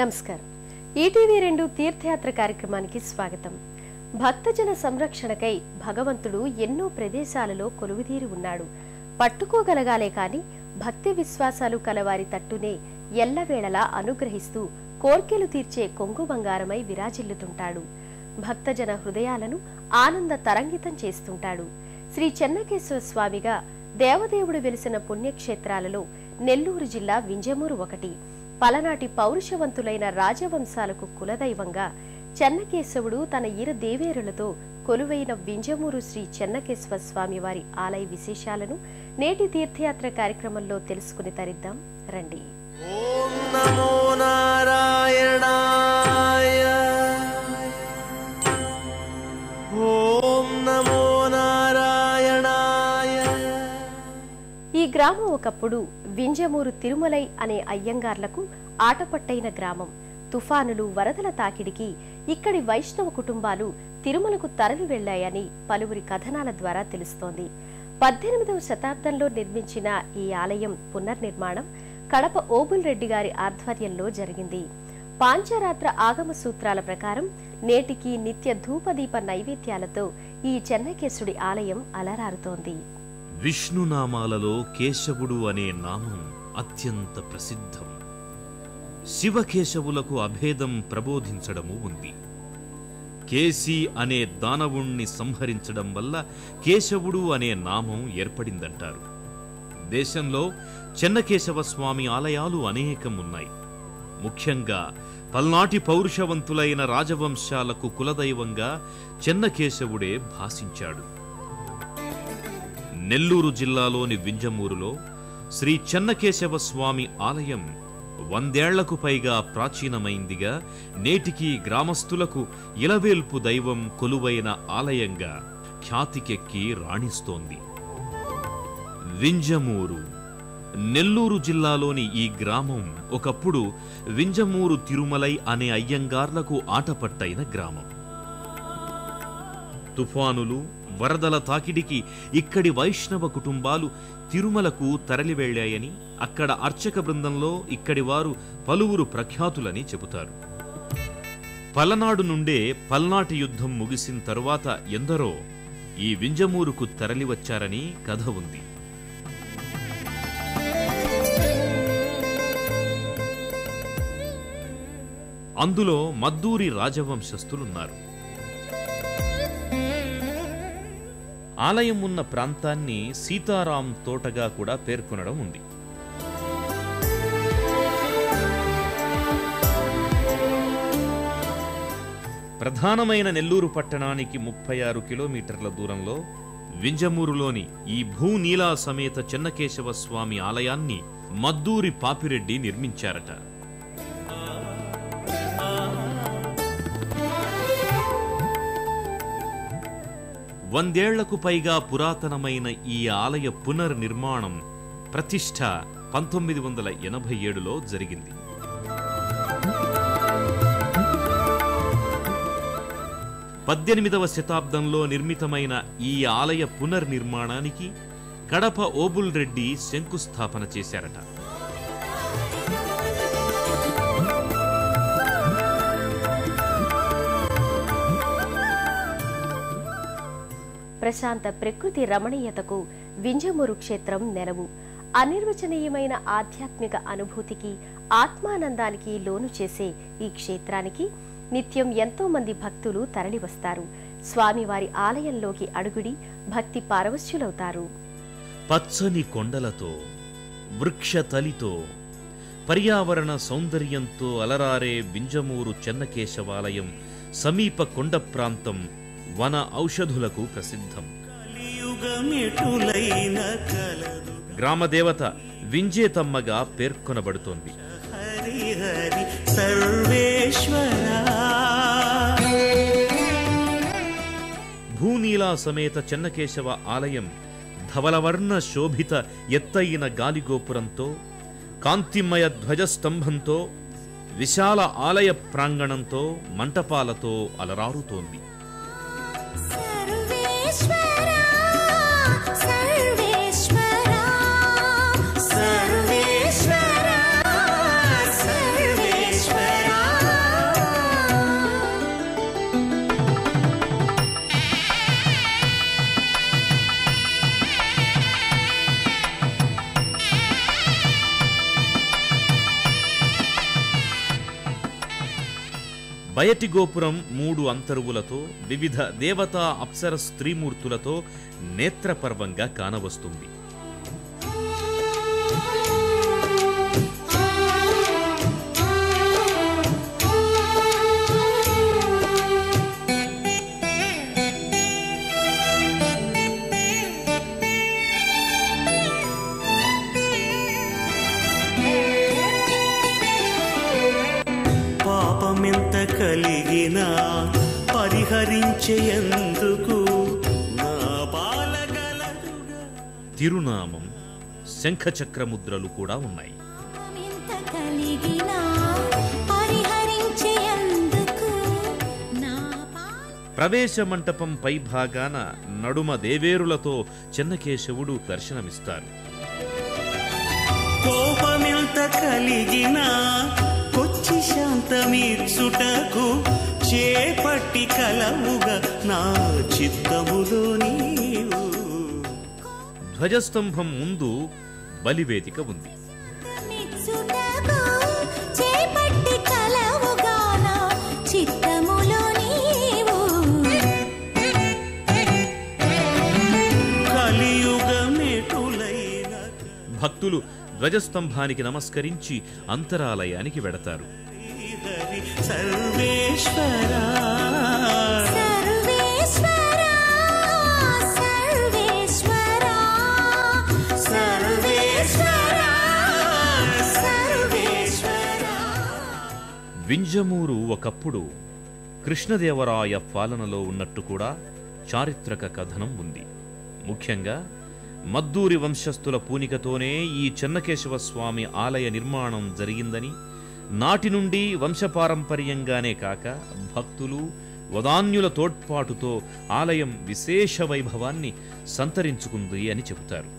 నమస్కారం. ఈటీవీ రెండు తీర్థయాత్ర కార్యక్రమానికి స్వాగతం. భక్తజన సంరక్షణకై భగవంతుడు ఎన్నో ప్రదేశాలలో కొలువుదీరి ఉన్నాడు. పట్టుకోగలగాలే కాని భక్తి విశ్వాసాలు కలవారి తట్టునే ఎల్లవేళలా అనుగ్రహిస్తూ కోర్కెలు తీర్చే కొంగు బంగారమై విరాజిల్లుతుంటాడు. భక్తజన హృదయాలను ఆనంద తరంగితం చేస్తుంటాడు. శ్రీ చెన్నకేశ్వర స్వామిగా దేవదేవుడు వెలిసిన పుణ్యక్షేత్రాలలో నెల్లూరు జిల్లా వింజమూరు ఒకటి. పలనాటి పౌరుషవంతులైన రాజవంశాలకు కులదైవంగా చెన్నకేశవుడు తన ఇరు దేవేరులతో కొలువైన వింజమూరు శ్రీ చెన్నకేశ్వర స్వామి వారి ఆలయ విశేషాలను నేటి తీర్థయాత్ర కార్యక్రమంలో తెలుసుకుని తరిద్దాం. రండి. ఓం నమో నారాయణ గ్రామం ఒకప్పుడు వింజమూరు తిరుమలై అనే అయ్యంగార్లకు ఆటపట్టైన గ్రామం. తుఫానులు వరదల తాకిడికి ఇక్కడి వైష్ణవ కుటుంబాలు తిరుమలకు తరలి వెళ్ళాయని పలువురి కథనాల ద్వారా తెలుస్తోంది. పద్దెనిమిదవ శతాబ్దంలో నిర్మించిన ఈ ఆలయం పునర్నిర్మాణం కడప ఓబుల్ రెడ్డి గారి ఆధ్వర్యంలో జరిగింది. పాంచరాత్ర ఆగమ సూత్రాల ప్రకారం నేటికి నిత్య ధూపదీప నైవేద్యాలతో ఈ చెన్నకేశుడి ఆలయం అలరారుతోంది. విష్ణునామాలలో కేశవుడు అనే నామం అత్యంత ప్రసిద్ధం. శివకేశవులకు అభేదం ప్రబోధించడము ఉంది. కేసి అనే దానవుణ్ణి సంహరించడం వల్ల కేశవుడు అనే నామం ఏర్పడిందంటారు. దేశంలో చెన్నకేశవ స్వామి ఆలయాలు అనేకం ఉన్నాయి ముఖ్యంగా పల్నాటి పౌరుషవంతులైన రాజవంశాలకు కులదైవంగా చెన్నకేశవుడే భాసించాడు నెల్లూరు జిల్లాలోని వింజమూరులో శ్రీ చెన్నకేశవ స్వామి ఆలయం వందేళ్ళకు పైగా ప్రాచీనమైందిగా నేటికీ గ్రామస్తులకు ఇలవేల్పు దైవం కొలువైన ఆలయంగా ఖ్యాతికెక్కి రాణిస్తోంది. వింజమూరు. నెల్లూరు జిల్లాలోని ఈ గ్రామం ఒకప్పుడు వింజమూరు తిరుమలై అనే అయ్యంగార్లకు ఆటపట్టైన గ్రామం. తుఫానులు వరదల తాకిడికి ఇక్కడి వైష్ణవ కుటుంబాలు తిరుమలకు తరలివెళ్ళాయని అక్కడ అర్చక బృందంలో ఇక్కడి వారు పలువురు ప్రఖ్యాతులని చెబుతారు. పలనాడు నుండే పల్నాటి యుద్ధం ముగిసిన తరువాత ఎందరో ఈ వింజమూరుకు తరలివచ్చారని కథ ఉంది. అందులో మద్దూరి రాజవంశస్థులున్నారు. ఆలయం ఉన్న ప్రాంతాన్ని సీతారాం తోటగా కూడా పేర్కొనడం ఉంది. ప్రధానమైన నెల్లూరు పట్టణానికి ముప్పై ఆరు కిలోమీటర్ల దూరంలో వింజమూరులోని ఈ భూనీలా సమేత చెన్నకేశవ స్వామి ఆలయాన్ని మద్దూరి పాపిరెడ్డి నిర్మించారట. వందేళ్ళకు పైగా పురాతనమైన ఈ ఆలయ పునర్నిర్మాణం ప్రతిష్ట పంతొమ్మిది వందల ఎనభై ఏడులో జరిగింది. పద్దెనిమిదవ శతాబ్దంలో నిర్మితమైన ఈ ఆలయ పునర్నిర్మాణానికి కడప ఓబుల్ రెడ్డి శంకుస్థాపన చేశారట. ప్రశాంత ప్రకృతి రమణీయతకు వింజమూరు క్షేత్రం నెలవు అనిర్వచనీయమైన ఆధ్యాత్మిక అనుభూతికి ఆత్మానందానికి లోను చేసే ఈ క్షేత్రానికి నిత్యం ఎంతో మంది భక్తులు తరలివస్తారు. స్వామివారి ఆలయంలోకి అడుగుడి భక్తి పారవశ్యులవుతారు. పచ్చని కొండలతో వృక్షతలితో పర్యావరణ సౌందర్యంతో అలరారే బింజమూరు చెన్నకేశవాలయం సమీప కొండ ప్రాంతం వన ఔషధులకు ప్రసిద్ధం. గ్రామదేవత వింజేతమ్మగా పేర్కొనబడుతోంది. భూనీలా సమేత చెన్నకేశవ ఆలయం ధవలవర్ణ శోభిత ఎత్తయిన గాలిగోపురంతో కాంతిమయ ధ్వజస్తంభంతో విశాల ఆలయ ప్రాంగణంతో మంటపాలతో అలరారుతోంది. सर्वेश्वरा బయటి గోపురం మూడు అంతరువులతో వివిధ దేవతా అప్సర స్త్రీమూర్తులతో నేత్రపర్వంగా కానవస్తుంది. కలిగినా పరిహరించేందుకు నా తిరునామం శంఖచక్రముద్రలు కూడా ఉన్నాయి. ఎంత కలిగినా పరిహరించేందుకు నా పాల ప్రవేశ మంటపం పైభాగాన నడుమ దేవేరులతో చెన్నకేశవుడు దర్శనమిస్తారు. కోపమెంత కలిగినా కొచ్చి శాంతమీర్చుటకు చేపట్టి కలవుగా నా చిత్తములో నీవు. ధ్వజస్తంభం ముందు బలివేదిక ఉంది. భక్తులు ధ్వజస్తంభానికి నమస్కరించి అంతరాలయానికి వెడతారు. వింజమూరు ఒకప్పుడు కృష్ణదేవరాయ పాలనలో ఉన్నట్టు కూడా చారిత్రక కథనం ఉంది. ముఖ్యంగా మద్దూరి వంశస్థుల పూనికతోనే ఈ చెన్నకేశవ స్వామి ఆలయ నిర్మాణం జరిగిందని నాటి నుండి వంశపారంపర్యంగానే కాక భక్తులు వదాన్యుల తోడ్పాటుతో ఆలయం విశేష వైభవాన్ని సంతరించుకుంది అని చెబుతారు.